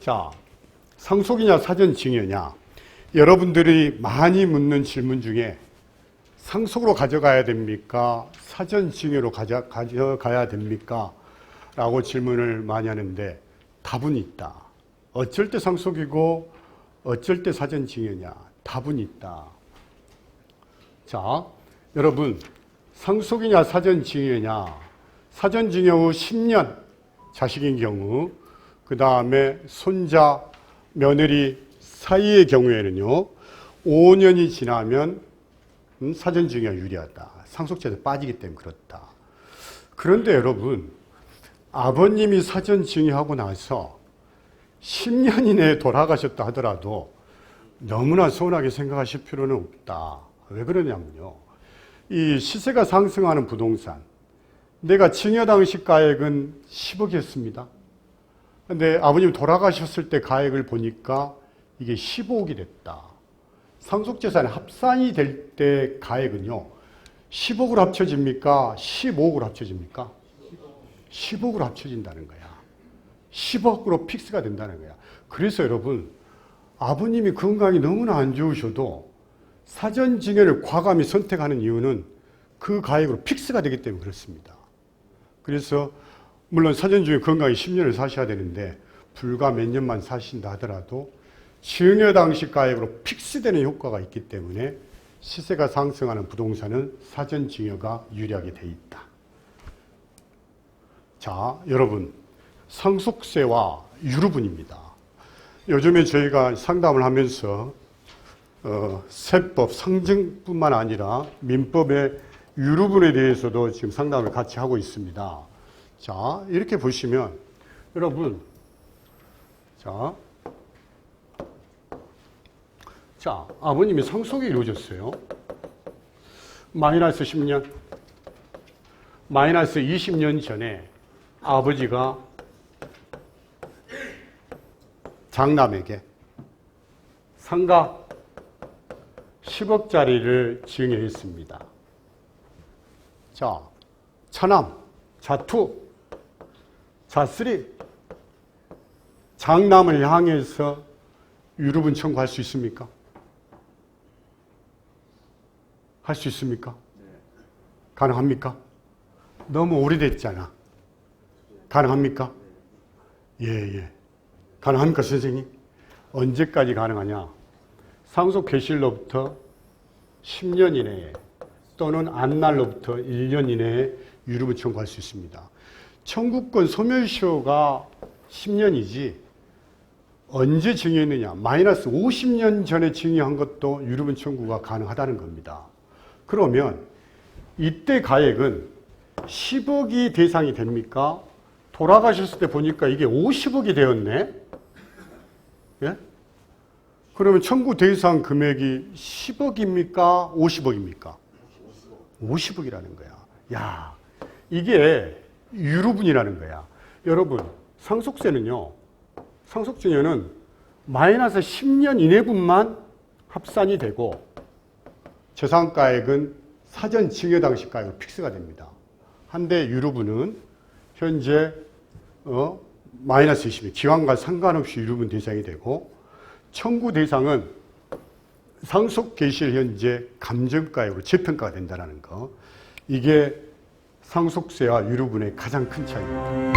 자, 상속이냐 사전 증여냐. 여러분들이 많이 묻는 질문 중에 상속으로 가져가야 됩니까? 사전 증여로 가져, 가져가야 됩니까? 라고 질문을 많이 하는데 답은 있다. 어쩔 때 상속이고 어쩔 때 사전 증여냐? 답은 있다. 자, 여러분, 상속이냐 사전 증여냐? 사전 증여 후 10년 자식인 경우, 그 다음에 손자, 며느리 사이의 경우에는요, 5년이 지나면 음, 사전증여 유리하다. 상속죄에서 빠지기 때문에 그렇다. 그런데 여러분, 아버님이 사전증여하고 나서 10년 이내에 돌아가셨다 하더라도 너무나 서운하게 생각하실 필요는 없다. 왜 그러냐면요. 이 시세가 상승하는 부동산, 내가 증여 당시 가액은 10억이었습니다. 근데 아버님 돌아가셨을 때 가액을 보니까 이게 15억이 됐다. 상속재산의 합산이 될 때 가액은요, 10억으로 합쳐집니까? 15억으로 합쳐집니까? 10억으로 합쳐진다는 거야. 10억으로 픽스가 된다는 거야. 그래서 여러분, 아버님이 건강이 너무나 안 좋으셔도 사전 증여를 과감히 선택하는 이유는 그 가액으로 픽스가 되기 때문에 그렇습니다. 그래서 물론 사전증여 건강히 10년을 사셔야 되는데 불과 몇 년만 사신다 하더라도 증여 당시 가액으로 픽스되는 효과가 있기 때문에 시세가 상승하는 부동산은 사전 증여가 유리하게 돼 있다. 자, 여러분 상속세와 유류분입니다. 요즘에 저희가 상담을 하면서 어, 세법 상증뿐만 아니라 민법의 유류분에 대해서도 지금 상담을 같이 하고 있습니다. 자, 이렇게 보시면 여러분 자, 자, 아버님이 상속이 이루어졌어요. 마이너스 10년, 마이너스 20년 전에 아버지가 장남에게 상가 10억짜리를 증여했습니다. 자, 차남, 자투, 자 쓰리, 장남을 향해서 유류분 청구할 수 있습니까? 할 수 있습니까? 가능합니까? 너무 오래됐잖아. 가능합니까? 예, 예. 가능합니까, 선생님? 언제까지 가능하냐? 상속 개시로부터 10년 이내에 또는 안날로부터 1년 이내에 유류분 청구할 수 있습니다. 청구권 소멸시효가 10년이지 언제 증여했느냐? 마이너스 50년 전에 증여한 것도 유류분 청구가 가능하다는 겁니다. 그러면 이때 가액은 10억이 대상이 됩니까? 돌아가셨을 때 보니까 이게 50억이 되었네? 예? 그러면 청구 대상 금액이 10억입니까? 50억입니까? 50억이라는 거야. 야, 이게 유류분이라는 거야. 여러분, 상속세는요, 상속증여는 마이너스 10년 이내분만 합산이 되고 재산가액은 사전 증여 당시 가액으로 픽스가 됩니다. 한데 유류분은 현재 어, 마이너스 20일 기간과 상관없이 유류분 대상이 되고 청구 대상은 상속 개시일 현재 감정가액으로 재평가가 된다는 거. 이게 상속세와 유류분의 가장 큰 차이입니다.